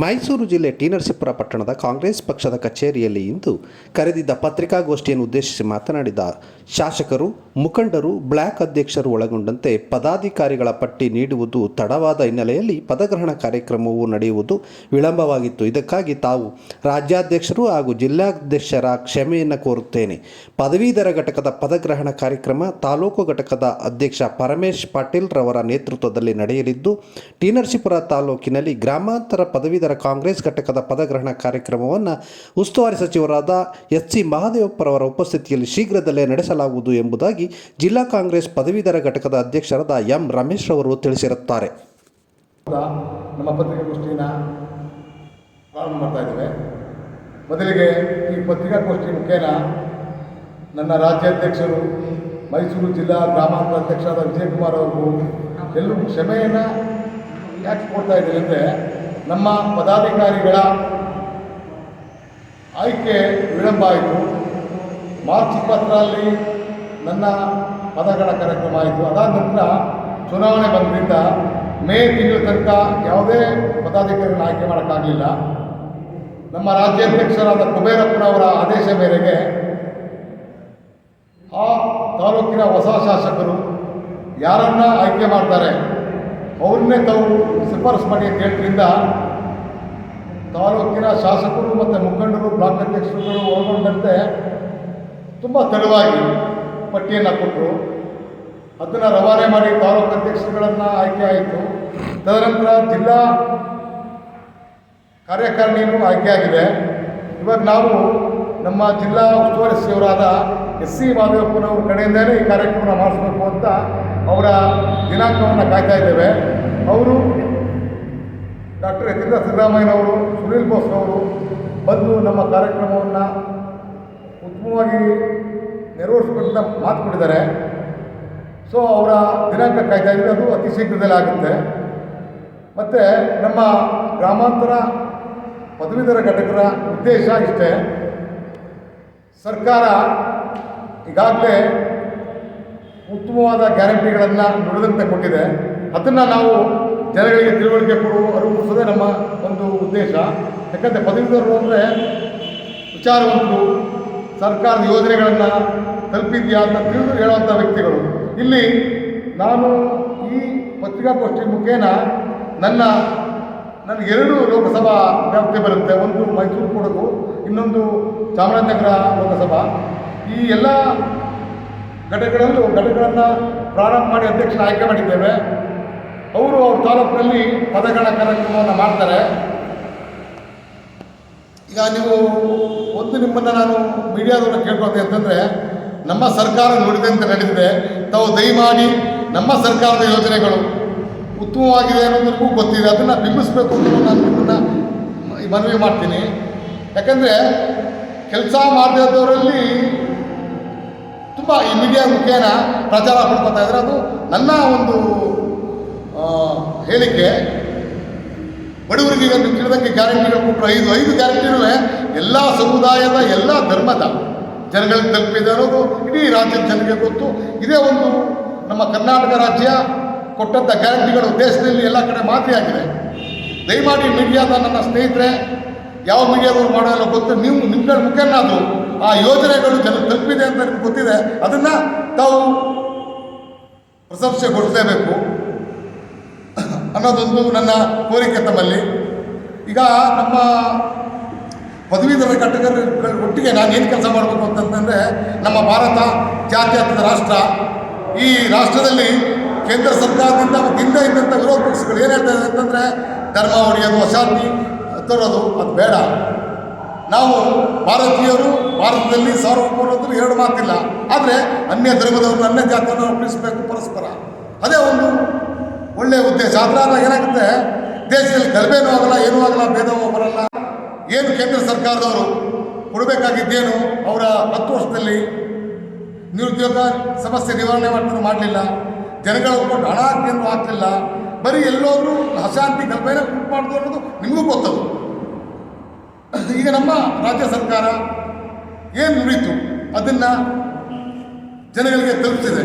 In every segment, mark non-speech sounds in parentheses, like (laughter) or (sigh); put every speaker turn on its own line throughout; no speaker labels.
ಮೈಸೂರು ಜಿಲ್ಲೆ ಟಿ ನರಸೀಪುರ ಪಟ್ಟಣದ ಕಾಂಗ್ರೆಸ್ ಪಕ್ಷದ ಕಚೇರಿಯಲ್ಲಿ ಇಂದು ಕರೆದಿದ್ದ ಪತ್ರಿಕಾಗೋಷ್ಠಿಯನ್ನು ಉದ್ದೇಶಿಸಿ ಮಾತನಾಡಿದ ಶಾಸಕರು, ಮುಖಂಡರು ಬ್ಲ್ಯಾಕ್ ಅಧ್ಯಕ್ಷರು ಒಳಗೊಂಡಂತೆ ಪದಾಧಿಕಾರಿಗಳ ಪಟ್ಟಿ ನೀಡುವುದು ತಡವಾದ ಹಿನ್ನೆಲೆಯಲ್ಲಿ ಪದಗ್ರಹಣ ಕಾರ್ಯಕ್ರಮವು ನಡೆಯುವುದು ವಿಳಂಬವಾಗಿತ್ತು. ಇದಕ್ಕಾಗಿ ತಾವು ರಾಜ್ಯಾಧ್ಯಕ್ಷರು ಹಾಗೂ ಜಿಲ್ಲಾಧ್ಯಕ್ಷರ ಕ್ಷಮೆಯನ್ನು ಕೋರುತ್ತೇನೆ. ಪದವೀಧರ ಘಟಕದ ಪದಗ್ರಹಣ ಕಾರ್ಯಕ್ರಮ ತಾಲೂಕು ಘಟಕದ ಅಧ್ಯಕ್ಷ ಪರಮೇಶ್ ಪಾಟೀಲ್ ರವರ ನೇತೃತ್ವದಲ್ಲಿ ನಡೆಯಲಿದ್ದು, ಟಿ ನರಸೀಪುರ ತಾಲೂಕಿನಲ್ಲಿ ಗ್ರಾಮಾಂತರ ಪದವೀಧರ ಕಾಂಗ್ರೆಸ್ ಘಟಕದ ಪದಗ್ರಹಣ ಕಾರ್ಯಕ್ರಮವನ್ನು ಉಸ್ತುವಾರಿ ಸಚಿವರಾದ ಎಚ್ ಸಿ ಮಹಾದೇವಪ್ಪರವರ ಉಪಸ್ಥಿತಿಯಲ್ಲಿ ಶೀಘ್ರದಲ್ಲೇ ನಡೆಸಲಾಗುವುದು ಎಂಬುದಾಗಿ ಜಿಲ್ಲಾ ಕಾಂಗ್ರೆಸ್ ಪದವೀಧರ ಘಟಕದ ಅಧ್ಯಕ್ಷರಾದ ಎಂ ರಮೇಶ್ ಅವರು ತಿಳಿಸಿರುತ್ತಾರೆ.
ನಮ್ಮ ಪ್ರಾರಂಭ ಮಾಡ್ತಾ ಇದ್ದೇವೆ. ಮೊದಲಿಗೆ ಈ ಪತ್ರಿಕಾಗೋಷ್ಠಿ ಮುಖೇನ ನನ್ನ ರಾಜ್ಯಾಧ್ಯಕ್ಷರು, ಮೈಸೂರು ಜಿಲ್ಲಾ ಗ್ರಾಮಾಂತರ ಅಧ್ಯಕ್ಷರಾದ ವಿಜಯಕುಮಾರ್ ಅವ್ರಿಗೂ ಎಲ್ಲರೂ ಕ್ಷಮೆಯನ್ನು ಯಾಕೆ ಕೊಡ್ತಾ ಇದ್ದೀವಿ ಅಂದರೆ ನಮ್ಮ ಪದಾಧಿಕಾರಿಗಳ ಆಯ್ಕೆ ವಿಳಂಬ ಆಯಿತು ಮಾರ್ಚ್ ಇಪ್ಪತ್ತರಲ್ಲಿ ನನ್ನ ಪದಗಳ ಕಾರ್ಯಕ್ರಮ ಆಯಿತು. ಅದಾದ ನಂತರ ಚುನಾವಣೆ ಬಂದ್ರಿಂದ ಮೇ ತಿಂಗಳ ತನಕ ಯಾವುದೇ ಪದಾಧಿಕಾರಿಗಳನ್ನ ಆಯ್ಕೆ ಮಾಡೋಕ್ಕಾಗಲಿಲ್ಲ. ನಮ್ಮ ರಾಜ್ಯಾಧ್ಯಕ್ಷರಾದ ಕುಬೇರಪ್ಪನವರ ಆದೇಶ ಮೇರೆಗೆ ಆ ತಾಲೂಕಿನ ಹೊಸ ಶಾಸಕರು ಯಾರನ್ನ ಆಯ್ಕೆ ಮಾಡ್ತಾರೆ? ಅವ್ರನ್ನೇ ತಾವು ಶಿಫಾರಸು ಮಾಡಿ ಕೇಳಿದ್ರಿಂದ ತಾಲೂಕಿನ ಶಾಸಕರು ಮತ್ತು ಮುಖಂಡರು, ಬ್ಲಾಕ್ ಅಧ್ಯಕ್ಷರುಗಳು ಒಳಗೊಂಡಂತೆ ತುಂಬ ತೆಳುವಾಗಿ ಪಟ್ಟಿಯನ್ನು ಕೊಟ್ಟರು. ಅದನ್ನು ರವಾನೆ ಮಾಡಿ ತಾಲೂಕು ಅಧ್ಯಕ್ಷರುಗಳನ್ನು ಆಯ್ಕೆ ಆಯಿತು. ತದನಂತರ ಜಿಲ್ಲಾ ಕಾರ್ಯಕಾರಣಿಗಳು ಆಯ್ಕೆ ಆಗಿದೆ. ಇವಾಗ ನಾವು ನಮ್ಮ ಜಿಲ್ಲಾ ಉಸ್ತುವಾರಿ ಸಚಿವರಾದ ಎಸ್ ಸಿ ಮಾದೇವಪ್ಪನವ್ರ ಕಡೆಯಿಂದಲೇ ಈ ಕಾರ್ಯಕ್ರಮ ಮಾಡಿಸ್ಬೇಕು ಅಂತ ಅವರ ದಿನಾಂಕವನ್ನು ಕಾಯ್ತಾ ಇದ್ದೇವೆ. ಅವರು ಡಾಕ್ಟರ್ ಯತೀಂದ್ರ ಸಿದ್ದರಾಮಯ್ಯನವರು, ಸುನೀಲ್ ಬೋಸ್ ಅವರು ಬಂದು ನಮ್ಮ ಕಾರ್ಯಕ್ರಮವನ್ನು ಉತ್ತಮವಾಗಿ ನೆರವೇರಿಸ್ಕೊಂತ ಮಾತು ಕೊಟ್ಟಿದ್ದಾರೆ. ಸೊ ಅವರ ದಿನಾಂಕ ಕಾಯ್ತಾ ಇದ್ದೀವಿ. ಅದು ಅತಿ ಶೀಘ್ರದಲ್ಲೇ ಆಗುತ್ತೆ. ಮತ್ತು ನಮ್ಮ ಗ್ರಾಮಾಂತರ ಪದವೀಧರ ಘಟಕರ ಉದ್ದೇಶ ಇಷ್ಟೇ. ಸರ್ಕಾರ ಈಗಾಗಲೇ ಉತ್ತಮವಾದ ಗ್ಯಾರಂಟಿಗಳನ್ನು ನುಡಿದಂತೆ ಕೊಟ್ಟಿದೆ. ಅದನ್ನು ನಾವು ಜನಗಳಿಗೆ ತಿಳುವಳಿಕೆ ಕೊಡುವ ಅರಿವು ನಮ್ಮ ಒಂದು ಉದ್ದೇಶ. ಯಾಕಂದರೆ ಪದವೀಧರರು ಅಂದರೆ ವಿಚಾರವಂತರು, ಸರ್ಕಾರದ ಯೋಜನೆಗಳನ್ನು ತಲುಪಿದೆಯಾ ಅಂತ ತಿಳಿದು ಹೇಳುವಂಥ ವ್ಯಕ್ತಿಗಳು. ಇಲ್ಲಿ ನಾನು ಈ ಪತ್ರಿಕಾಗೋಷ್ಠಿ ಮುಖೇನ ನನ್ನ ನನಗೆ ಎರಡು ಲೋಕಸಭಾ ವ್ಯಾಪ್ತಿ ಬರುತ್ತೆ. ಒಂದು ಮೈಸೂರು ಕೊಡಗು, ಇನ್ನೊಂದು ಚಾಮರಾಜನಗರ ಲೋಕಸಭಾ. ಈ ಎಲ್ಲ ಘಟಕಗಳಲ್ಲೂ ಘಟಕಗಳನ್ನು ಪ್ರಾರಂಭ ಮಾಡಿ ಅಧ್ಯಕ್ಷರ ಆಯ್ಕೆ ಮಾಡಿದ್ದೇವೆ. ಅವರು ಅವ್ರ ತಾಲೂಕಿನಲ್ಲಿ ಪದಗಳ ಕಾರ್ಯಕ್ರಮವನ್ನು ಮಾಡ್ತಾರೆ. ಈಗ ನೀವು ಒಂದು ನಿಮ್ಮನ್ನು ನಾನು ಮೀಡಿಯಾದವ್ರನ್ನ ಕೇಳ್ಕೊಳ್ತೀನಿ ಅಂತಂದರೆ, ನಮ್ಮ ಸರ್ಕಾರ ಅಂತ ನಡೆದಿದೆ. ತಾವು ದಯಮಾಡಿ ನಮ್ಮ ಸರ್ಕಾರದ ಯೋಜನೆಗಳು ಉತ್ತಮವಾಗಿದೆ ಅನ್ನೋದು ನಿಮಗೂ ಗೊತ್ತಿದೆ. ಅದನ್ನು ಬಿಂಬಿಸಬೇಕು ಅಂತ ನಾನು ನಿಮ್ಮನ್ನು ಮನವಿ ಮಾಡ್ತೀನಿ. ಯಾಕಂದರೆ, ಕೆಲಸ ಮಾಡದಿದ್ದವರಲ್ಲಿ ತುಂಬ ಈ ಮೀಡಿಯಾ ಮುಖೇನ ಪ್ರಚಾರ ಪಡ್ಕೊತಾ ಇದ್ದಾರೆ. ಅದು ನನ್ನ ಒಂದು ಹೇಳಿಕೆ. ಬಡವರಿಗೆ ಈಗ ತಿಳಿದಂಗೆ ಗ್ಯಾರಂಟಿಗಳು ಕೊಟ್ಟರು ಐದು ಐದು ಗ್ಯಾರಂಟಿನೂ ಎಲ್ಲ ಸಮುದಾಯದ ಎಲ್ಲ ಧರ್ಮದ ಜನಗಳಿಗೆ ತಲುಪಿದೆ ಅನ್ನೋದು ಇಡೀ ರಾಜ್ಯದ ಜನರಿಗೆ ಗೊತ್ತು. ಇದೇ ಒಂದು ನಮ್ಮ ಕರ್ನಾಟಕ ರಾಜ್ಯ ಕೊಟ್ಟಂಥ ಗ್ಯಾರಂಟಿಗಳು ದೇಶದಲ್ಲಿ ಎಲ್ಲ ಕಡೆ ಮಾದರಿಯಾಗಿದೆ. ದಯಮಾಡಿ ಮೀಡಿಯಾದ ನನ್ನ ಸ್ನೇಹಿತರೆ ಯಾವ ಮೀಡಿಯಾದವ್ರು ಮಾಡೋಲ್ಲ ಗೊತ್ತು? ನೀವು ನಿಮ್ಗಳ ಮುಖೇನಾದರೂ ಆ ಯೋಜನೆಗಳು ಜನ ತಲುಪಿದೆ ಅಂತ ನಿಮ್ಗೆ ಗೊತ್ತಿದೆ, ಅದನ್ನು ತಾವು ಪ್ರಶಂಸೆಗೊಳಿಸಲೇಬೇಕು ಅನ್ನೋದೊಂದು ನನ್ನ ಕೋರಿಕೆ ತಮ್ಮಲ್ಲಿ. ಈಗ ನಮ್ಮ ಪದವೀಧರ ಘಟಕಗಳ ಒಟ್ಟಿಗೆ ನಾನು ಏನು ಕೆಲಸ ಮಾಡಬೇಕು ಅಂತಂತಂದರೆ ನಮ್ಮ ಭಾರತ ಜಾತ್ಯತೀತ ರಾಷ್ಟ್ರ. ಈ ರಾಷ್ಟ್ರದಲ್ಲಿ ಕೇಂದ್ರ ಸರ್ಕಾರದಿಂದ ಮತ್ತು ಹಿಂದೆ ಇದ್ದಂಥ ವಿರೋಧ ಪಕ್ಷಗಳು ಏನು ಹೇಳ್ತಾ ಇದೆ ಅಂತಂದರೆ, ಧರ್ಮ ಒಡೆಯೋದು ಅಶಾಂತಿ ತರೋದು ಅದು ಬೇಡ. ನಾವು ಭಾರತೀಯರು ಭಾರತದಲ್ಲಿ ಸಾರ್ವಭೌಮರು ಎರಡು ಮಾತಿಲ್ಲ. ಆದರೆ ಅನ್ಯ ಧರ್ಮದವ್ರನ್ನ ಅನ್ಯ ಜಾತಿಯನ್ನು ಉಳಿಸಬೇಕು ಪರಸ್ಪರ. ಅದೇ ಒಂದು ಒಳ್ಳೆಯ ಉದ್ದೇಶ. ಅದರ ಏನಾಗುತ್ತೆ? ದೇಶದಲ್ಲಿ ಗಲಭೆನೂ ಆಗಲ್ಲ, ಏನೂ ಆಗಲ್ಲ, ಭೇದವೂ ಬರಲ್ಲ. ಏನು ಕೇಂದ್ರ ಸರ್ಕಾರದವರು ಕೊಡಬೇಕಾಗಿದ್ದೇನು? ಅವರ ಹತ್ತು ವರ್ಷದಲ್ಲಿ ನಿರುದ್ಯೋಗ ಸಮಸ್ಯೆ ನಿವಾರಣೆ ಮಾಡ್ತಾರೆ ಮಾಡಲಿಲ್ಲ. ಜನಗಳ ಕೊಟ್ಟು ಹಣ ಹಾಕಿ ಹಾಕಲಿಲ್ಲ. ಬರೀ ಎಲ್ಲೋದ್ರೂ ಅಶಾಂತಿ ಗಲಭೆನ ಉಂಟು ಮಾಡೋದು ಅನ್ನೋದು ನಿಮಗೂ ಗೊತ್ತದು. ಈಗ ನಮ್ಮ ರಾಜ್ಯ ಸರ್ಕಾರ ಏನು ನುಡಿತು ಅದನ್ನು ಜನಗಳಿಗೆ ತಲುಪಿಸಿದೆ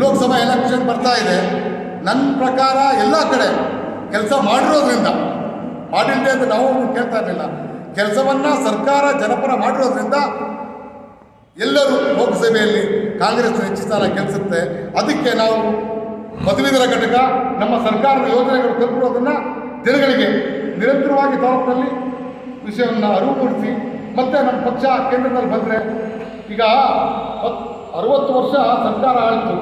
ಲೋಕಸಭಾ ಎಲೆಕ್ಷನ್ ಬರ್ತಾ ಇದೆ. ನನ್ನ ಪ್ರಕಾರ ಎಲ್ಲ ಕಡೆ ಕೆಲಸ ಮಾಡಿರೋದ್ರಿಂದ ಮಾಡಿಲ್ಲದೆ ಅಂತ ನಾವು ಕೇಳ್ತಾ ಇರಲಿಲ್ಲ. ಕೆಲಸವನ್ನು ಸರ್ಕಾರ ಜನಪರ ಮಾಡಿರೋದ್ರಿಂದ ಎಲ್ಲರೂ ಲೋಕಸಭೆಯಲ್ಲಿ ಕಾಂಗ್ರೆಸ್ ಹೆಚ್ಚು ಸ್ಥಾನ ಕೆಲಸುತ್ತೆ ಅದಕ್ಕೆ ನಾವು ಪದವೀಧರ ಘಟಕ, ನಮ್ಮ ಸರ್ಕಾರದ ಯೋಜನೆಗಳು ತಲುಪಿರೋದನ್ನು ಜನಗಳಿಗೆ ನಿರಂತರವಾಗಿ ತಾಲೂಕಿನಲ್ಲಿ ವಿಷಯವನ್ನು ಅರಿವು ಮೂಡಿಸಿ ಮತ್ತು ನಮ್ಮ ಪಕ್ಷ ಕೇಂದ್ರದಲ್ಲಿ ಬಂದರೆ ಈಗ ಅರವತ್ತು ವರ್ಷ ಸರ್ಕಾರ ಆಳಿತು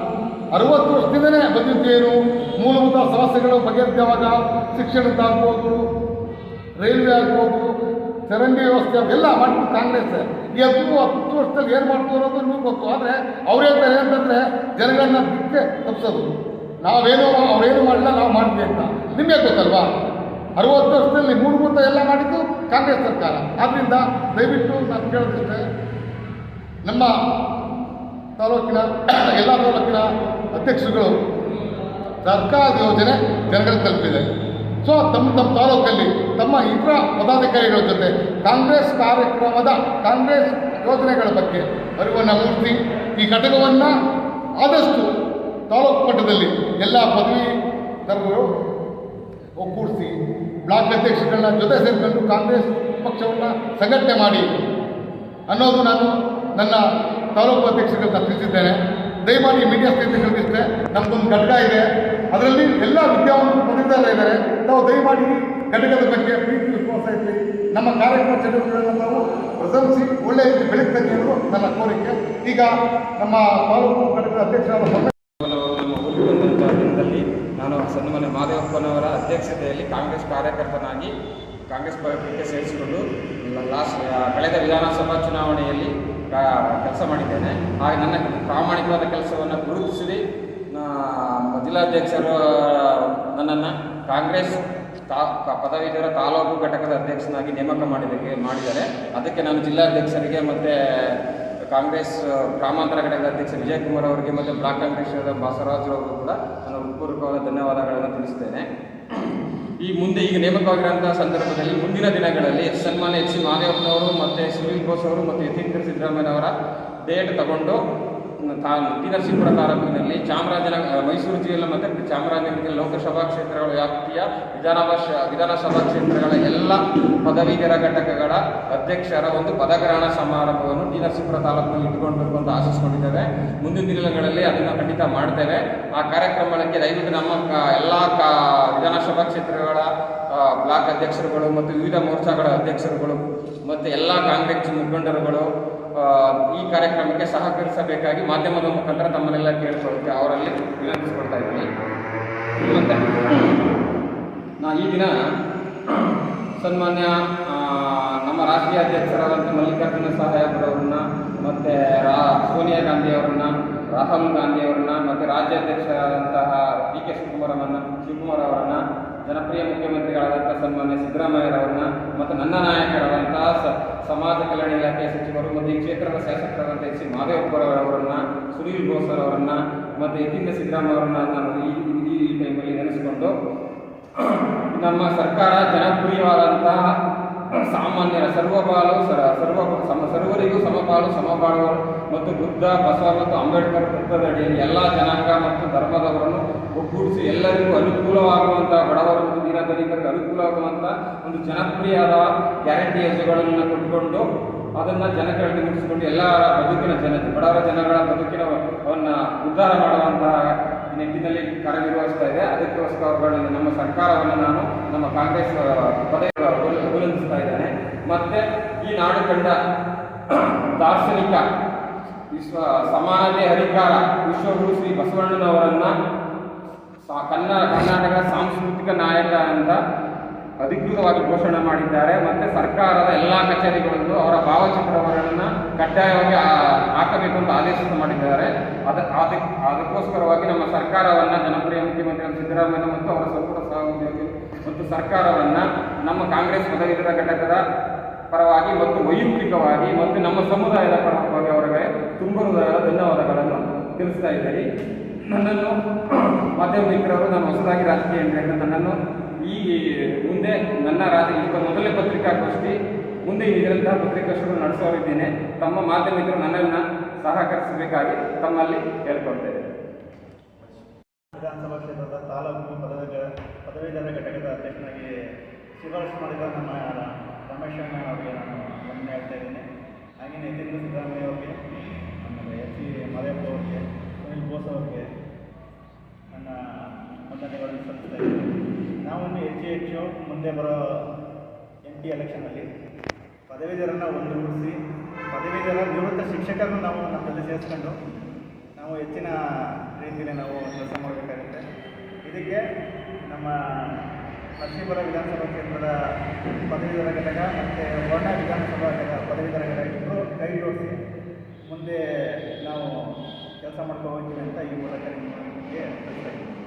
ಅರವತ್ತು ವರ್ಷದಿಂದನೇ ಬಂದಿದ್ದೇನು ಮೂಲಭೂತ ಸಮಸ್ಯೆಗಳು ಬಗೆಹರಿಸುವಾಗ ಆಗ್ಬೋದು, ರೈಲ್ವೆ ಆಗ್ಬೋದು, ಚರಂಡಿ ವ್ಯವಸ್ಥೆ ಅವೆಲ್ಲ ಮಾಡ್ತು ಕಾಂಗ್ರೆಸ್. ಈ ಹತ್ತು ಹತ್ತು ವರ್ಷದಲ್ಲಿ ಏನು ಮಾಡ್ತು ಅನ್ನೋದು ನಿಮಗೆ ಗೊತ್ತು. ಆದರೆ ಅವ್ರು ಹೇಳ್ತಾರೆ ಏನಂತಂದರೆ ಜನಗಳನ್ನ ದಿಕ್ಕೆ ತಪ್ಪಿಸೋದು. ನಾವೇನು ಅವ್ರೇನು ಮಾಡಲ್ಲ ನಾವು ಮಾಡ್ತೀವಿ ಅಂತ. ನಿಮಗೆ ಗೊತ್ತಲ್ವಾ? ಅರವತ್ತು ವರ್ಷದಲ್ಲಿ ಮೂಲಭೂತ ಎಲ್ಲ ಮಾಡಿದ್ದು ಕಾಂಗ್ರೆಸ್ ಸರ್ಕಾರ. ಆದ್ದರಿಂದ ದಯವಿಟ್ಟು ನಾನು ಕೇಳೋದಿಷ್ಟೇ, ನಮ್ಮ ತಾಲೂಕಿನ ಎಲ್ಲ ತಾಲೂಕಿನ ಅಧ್ಯಕ್ಷರುಗಳು ಸರ್ಕಾರದ ಯೋಜನೆ ಜನಗಳಿಗೆ ತಲುಪಿದೆ. ಸೊ ತಮ್ಮ ತಮ್ಮ ತಾಲೂಕಲ್ಲಿ ತಮ್ಮ ಇತರ ಪದಾಧಿಕಾರಿಗಳ ಜೊತೆ ಕಾಂಗ್ರೆಸ್ ಕಾರ್ಯಕ್ರಮದ ಕಾಂಗ್ರೆಸ್ ಯೋಜನೆಗಳ ಬಗ್ಗೆ ಅರಿವನ್ನು ಮೂಡಿಸಿ, ಈ ಘಟಕವನ್ನು ಆದಷ್ಟು ತಾಲೂಕು ಮಟ್ಟದಲ್ಲಿ ಎಲ್ಲ ಪದವೀಧರರು ಒಗ್ಗೂಡಿಸಿ ಬ್ಲಾಕ್ ಅಧ್ಯಕ್ಷಗಳನ್ನ ಜೊತೆ ಸೇರಿಕೊಂಡು ಕಾಂಗ್ರೆಸ್ ಪಕ್ಷವನ್ನು ಸಂಘಟನೆ ಮಾಡಿ ಅನ್ನೋದು ನಾನು ನನ್ನ ತಾಲೂಕು ಅಧ್ಯಕ್ಷಗಳನ್ನ ತಿಳಿಸಿದ್ದೇನೆ. ದಯಮಾಡಿ ಮೀಡಿಯಾ ಸ್ನೇಹಿತರಿಗಿಷ್ಟೇ ನಮ್ಮದೊಂದು ಘಟಕ ಇದೆ. ಅದರಲ್ಲಿ ಎಲ್ಲ ವಿದ್ಯಾವಂತರು ಪದವೀಧರ ಇದ್ದಾರೆ. ನಾವು ದಯಮಾಡಿ ಘಟಕದ ಬಗ್ಗೆ ಪ್ರೀತಿ ವಿಶ್ವಾಸ ಇರಲಿ ನಮ್ಮ ಕಾರ್ಯಕ್ರಮ ಚಟುವಟಿಕೆಗಳನ್ನು ನಾವು ಪ್ರದರ್ಶಿಸಿ ಒಳ್ಳೆಯ ರೀತಿ ಬೆಳೀತದೆ ಅನ್ನೋದು ನನ್ನ ಕೋರಿಕೆ. ಈಗ ನಮ್ಮ ತಾಲೂಕು ಘಟಕದ ಅಧ್ಯಕ್ಷರಾದ
ನಾನು ಸನ್ಮಾನ್ಯ ಮಾದೇವಪ್ಪನವರ ಅಧ್ಯಕ್ಷತೆಯಲ್ಲಿ ಕಾಂಗ್ರೆಸ್ ಕಾರ್ಯಕರ್ತನಾಗಿ ಕಾಂಗ್ರೆಸ್ ಪಕ್ಷಕ್ಕೆ ಸೇರಿಸಿಕೊಂಡು ಲಾಸ್ಟ್ ಕಳೆದ ವಿಧಾನಸಭಾ ಚುನಾವಣೆಯಲ್ಲಿ ಕೆಲಸ ಮಾಡಿದ್ದೇನೆ. ಹಾಗೆ ನನ್ನ ಪ್ರಾಮಾಣಿಕವಾದ ಕೆಲಸವನ್ನು ಗುರುತಿಸಿ ಜಿಲ್ಲಾಧ್ಯಕ್ಷರು, ನನ್ನನ್ನು ಕಾಂಗ್ರೆಸ್ ತಾ ಪದವೀಧರ ತಾಲೂಕು ಘಟಕದ ಅಧ್ಯಕ್ಷನಾಗಿ ನೇಮಕ ಮಾಡಿದಕ್ಕೆ ಮಾಡಿದ್ದಾರೆ. ಅದಕ್ಕೆ ನಾನು ಜಿಲ್ಲಾಧ್ಯಕ್ಷರಿಗೆ ಮತ್ತು ಕಾಂಗ್ರೆಸ್ ಗ್ರಾಮಾಂತರ ಘಟಕದ ಅಧ್ಯಕ್ಷ ವಿಜಯ್ ಕುಮಾರ್ ಅವರಿಗೆ ಮತ್ತು ಬ್ಲಾಕ್ ಕಾಂಗ್ರೆಸ್ ಅವರಿಗೂ ಕೂಡ ನಾನು ಹೃತ್ಪೂರ್ವಕವಾದ ಧನ್ಯವಾದಗಳನ್ನು ತಿಳಿಸ್ತೇನೆ. ಈ ಮುಂದೆ ಈಗ ನೇಮಕವಾಗಿರುವಂತಹ ಸಂದರ್ಭದಲ್ಲಿ ಮುಂದಿನ ದಿನಗಳಲ್ಲಿ ಸನ್ಮಾನ್ಯ ಎಚ್ ಸಿ ಮಹದೇವಪ್ಪನವರು ಮತ್ತು ಸುನೀಲ್ ಬೋಸ್ ಅವರು ಮತ್ತು ಯತೀಂದ್ರ ಸಿದ್ದರಾಮಯ್ಯನವರ ಡೇಟ್ ತಗೊಂಡು ತಾ ನರಸೀಪುರ ತಾಲೂಕಿನಲ್ಲಿ ಚಾಮರಾಜನಗರ ಮೈಸೂರು ಜಿಲ್ಲೆ ಮತ್ತು ಚಾಮರಾಜನಗರ ಲೋಕಸಭಾ ಕ್ಷೇತ್ರಗಳ ವ್ಯಾಪ್ತಿಯ ವಿಧಾನಭಾ ವಿಧಾನಸಭಾ ಕ್ಷೇತ್ರಗಳ ಎಲ್ಲ ಪದವೀಧರ ಘಟಕಗಳ ಅಧ್ಯಕ್ಷರ ಒಂದು ಪದಗ್ರಹಣ ಸಮಾರಂಭವನ್ನು ಡಿ ನರಸೀಪುರ ತಾಲೂಕಿನಲ್ಲಿ ಅಂತ ಆಶಿಸ್ಕೊಂಡಿದ್ದೇವೆ. ಮುಂದಿನ ದಿನಗಳಲ್ಲಿ ಅದನ್ನು ಖಂಡಿತ ಮಾಡ್ತೇವೆ. ಆ ಕಾರ್ಯಕ್ರಮಕ್ಕೆ ದಯವಿಟ್ಟು ನಮ್ಮ ಎಲ್ಲ ವಿಧಾನಸಭಾ ಕ್ಷೇತ್ರಗಳ ಬ್ಲಾಕ್ ಅಧ್ಯಕ್ಷರುಗಳು ಮತ್ತು ವಿವಿಧ ಮೋರ್ಚಾಗಳ ಅಧ್ಯಕ್ಷರುಗಳು ಮತ್ತು ಎಲ್ಲ ಕಾಂಗ್ರೆಸ್ ಮುಖಂಡರುಗಳು ಈ ಕಾರ್ಯಕ್ರಮಕ್ಕೆ ಸಹಕರಿಸಬೇಕಾಗಿ ಮಾಧ್ಯಮದ ಮುಖಾಂತರ ತಮ್ಮನ್ನೆಲ್ಲ ಕೇಳಿಕೊಳ್ಳುತ್ತೆ ಅವರಲ್ಲಿ ವಿನಂತಿಸ್ಕೊಳ್ತಾ ಇದ್ದೀನಿ. ನಾ ಈ ದಿನ ಸನ್ಮಾನ್ಯ ನಮ್ಮ ರಾಷ್ಟ್ರೀಯ ಅಧ್ಯಕ್ಷರಾದಂಥ ಮಲ್ಲಿಕಾರ್ಜುನ ಸಾಹೇಬ್ರವ್ರನ್ನ ಮತ್ತು ರಾ, ಸೋನಿಯಾ ಗಾಂಧಿ ಅವರನ್ನ, ರಾಹುಲ್ ಗಾಂಧಿ ಅವರನ್ನ, ಮತ್ತು ರಾಜ್ಯಾಧ್ಯಕ್ಷರಾದಂತಹ ಡಿ ಕೆ ಶಿವಕುಮಾರ್ ಶಿವಕುಮಾರ್ ಅವರನ್ನ ಜನಪ್ರಿಯ ಮುಖ್ಯಮಂತ್ರಿಗಳಾದಂಥ ಸನ್ಮಾನ್ಯ ಸಿದ್ದರಾಮಯ್ಯರವ್ರನ್ನ ಮತ್ತು ನನ್ನ ನಾಯಕರಾದಂತಹ ಸಮಾಜ ಕಲ್ಯಾಣ ಇಲಾಖೆಯ ಸಚಿವರು ಮತ್ತು ಈ ಕ್ಷೇತ್ರದ ಶಾಸಕರಾದಂಥ ಎಚ್ ಸಿ ಮಾದೇವಪ್ಪರವರನ್ನ ಸುನೀಲ್ ಬೋಸ್ ಅವರನ್ನ ಮತ್ತು ಯತೀಂದ್ರ ಸಿದ್ದರಾಮಯ್ಯ ಅವರನ್ನ ನಾನು ಈ ಈ ಟೈಮಲ್ಲಿ ನೆನೆಸಿಕೊಂಡು ನಮ್ಮ ಸರ್ಕಾರ ಜನಪ್ರಿಯವಾದಂತಹ ಸಾಮಾನ್ಯರ ಸರ್ವಪಾಲು ಸರ ಸರ್ವ ಸಮ ಸರ್ವರಿಗೂ ಸಮಪಾಲು ಸಮಪಾಲು ಮತ್ತು ಬುದ್ಧ, ಬಸವ ಮತ್ತು ಅಂಬೇಡ್ಕರ್ ವೃತ್ತದಡಿಯಲ್ಲಿ ಎಲ್ಲ ಜನಾಂಗ ಮತ್ತು ಧರ್ಮದವರನ್ನು ಒಗ್ಗೂಡಿಸಿ ಎಲ್ಲರಿಗೂ ಅನುಕೂಲವಾಗುವಂಥ ಬಡವರ ಮತ್ತು ಅನುಕೂಲ ಅನುಕೂಲವಾಗುವಂಥ ಒಂದು ಜನಪ್ರಿಯವಾದ ಗ್ಯಾರಂಟಿ ಯೋಜನೆಗಳನ್ನು ಕೊಟ್ಟುಕೊಂಡು ಅದನ್ನು ಜನಗಳಿಗೆ ಮುಗಿಸಿಕೊಂಡು ಎಲ್ಲರ ಬದುಕಿನ ಜನ, ಬಡವರ ಜನಗಳ ಬದುಕಿನ ಅವನ್ನ ಉದ್ಧಾರ ಮಾಡುವಂತಹ ನಿಟ್ಟಿನಲ್ಲಿ ಕಾರ್ಯನಿರ್ವಹಿಸ್ತಾ ಇದೆ. ಅದಕ್ಕೋಸ್ಕರ ನಮ್ಮ ಸರ್ಕಾರವನ್ನು ನಾನು ನಮ್ಮ ಕಾಂಗ್ರೆಸ್ ಪದೇ ಅಭಿನಂದಿಸ್ತಾ ಇದ್ದೇನೆ. ಮತ್ತೆ ಈ ನಾಡು ಕಂಡ ದಾರ್ಶನಿಕ ವಿಶ್ವ ಸಮಾನತೆ ಹರಿಕಾರ ವಿಶ್ವಗುರು ಶ್ರೀ ಬಸವಣ್ಣನವರನ್ನ ಕನ್ನಡ ಕರ್ನಾಟಕ ಸಾಂಸ್ಕೃತಿಕ ನಾಯಕ ಅಂತ ಅಧಿಕೃತವಾಗಿ ಘೋಷಣೆ ಮಾಡಿದ್ದಾರೆ. ಮತ್ತು ಸರ್ಕಾರದ ಎಲ್ಲ ಕಚೇರಿಗಳಲ್ಲೂ ಅವರ ಭಾವಚಿತ್ರವನ್ನು ಕಡ್ಡಾಯವಾಗಿ ಹಾಕಬೇಕು ಅಂತ ಆದೇಶ ಮಾಡಿದ್ದಾರೆ. ಅದ ಅದಕ್ಕೆ ಅದಕ್ಕೋಸ್ಕರವಾಗಿ ನಮ್ಮ ಸರ್ಕಾರವನ್ನು ಜನಪ್ರಿಯ ಮುಖ್ಯಮಂತ್ರಿ ಸಿದ್ದರಾಮಯ್ಯ ಮತ್ತು ಅವರ ಸಂಪುಟ ಸಹೋದ್ಯೋಗಿ ಮತ್ತು ಸರ್ಕಾರವನ್ನು ನಮ್ಮ ಕಾಂಗ್ರೆಸ್ ಪದವೀಧರ ಘಟಕದ ಪರವಾಗಿ ಮತ್ತು ವೈಯಕ್ತಿಕವಾಗಿ ಮತ್ತು ನಮ್ಮ ಸಮುದಾಯದ ಪರವಾಗಿ ಅವರಿಗೆ ತುಂಬ ಹೃದಯದ ಧನ್ಯವಾದಗಳನ್ನು ತಿಳಿಸ್ತಾ ಇದ್ದೀನಿ ನನ್ನನ್ನು, (clears throat) ಮಾಧ್ಯಮ ಮಿತ್ರರು ನಾನು ಹೊಸದಾಗಿ ರಾಜಕೀಯ ಎಂಟ್ರಿ ನನ್ನನ್ನು ಈ ಮುಂದೆ ನನ್ನ ರಾಜಕೀಯ ಈಗ ಮೊದಲನೇ ಪತ್ರಿಕಾಗೋಷ್ಠಿ, ಮುಂದೆ ಇದರಂತಹ ಪತ್ರಿಕಾಗೋಷ್ಠಿಗಳು ನಡೆಸೋರಿದ್ದೇನೆ. ತಮ್ಮ ಮಾಧ್ಯಮ ಮಿತ್ರರು ನನ್ನನ್ನು ಸಹಕರಿಸಬೇಕಾಗಿ ತಮ್ಮಲ್ಲಿ ಕೇಳ್ಕೊಳ್ತೇನೆ
ವಿಧಾನಸಭಾ ಕ್ಷೇತ್ರದ ತಾಲೂಕು ಪದವೀಧರ ಪದವೀಧರ ಘಟಕದ ಅಧ್ಯಕ್ಷನಾಗಿ ಶಿಫಾರಸು ಮಾಡಿದ ನಮ್ಮ ರಮೇಶ್ ಅಣ್ಣ ಅವರಿಗೆ ನಾನು ಗಮನ ಹೇಳ್ತಾ ಇದ್ದೀನಿ ಹಾಗೆಯೇ ಯತೀಂದ್ರ ಸಿದ್ದರಾಮಯ್ಯ ಅವರಿಗೆ ಆಮೇಲೆ ಎಚ್ ಸಿ ಮಾದೇವಪ್ಪ ಅವರಿಗೆ ಸುನಿಲ್ ಬೋಸ್ ಅವರಿಗೆ ನನ್ನ ವಂದನೆಗಳನ್ನು ಸಲ್ಲಿಸ್ತಾ ಇದ್ದೀನಿ ನಾವು ಹೆಚ್ಚು ಮುಂದೆ ಬರೋ ಎಂ ಪಿ ಎಲೆಕ್ಷನಲ್ಲಿ ಪದವೀಧರನ್ನು ಒಂದುಗೂಡಿಸಿ, ಪದವೀಧರ ನಿವೃತ್ತ ಶಿಕ್ಷಕರನ್ನು ನಾವು ನಮ್ಮ ಜೊತೆ ಸೇರಿಸ್ಕೊಂಡು ನಾವು ಹೆಚ್ಚಿನ ರೀತಿಯಲ್ಲಿ ನಾವು ಕೆಲಸ ಮಾಡಬೇಕಾಗುತ್ತೆ. ಇದಕ್ಕೆ ನಮ್ಮ ನರಸೀಪುರ ವಿಧಾನಸಭಾ ಕ್ಷೇತ್ರದ ಪದವೀಧರ ಘಟಕ ಮತ್ತು ವರ್ಣ ವಿಧಾನಸಭಾ ಪದವೀಧರ ಘಟಕ ಇಬ್ಬರು ಕೈ ಜೋಡಿಸಿ ಮುಂದೆ ನಾವು ಕೆಲಸ ಮಾಡ್ಕೋ ಹೋಗ್ತೀವಿ ಅಂತ ಈ ಮೂಲಕ ನಿಮಗೆ ತಿಳಿಸ್ತಾ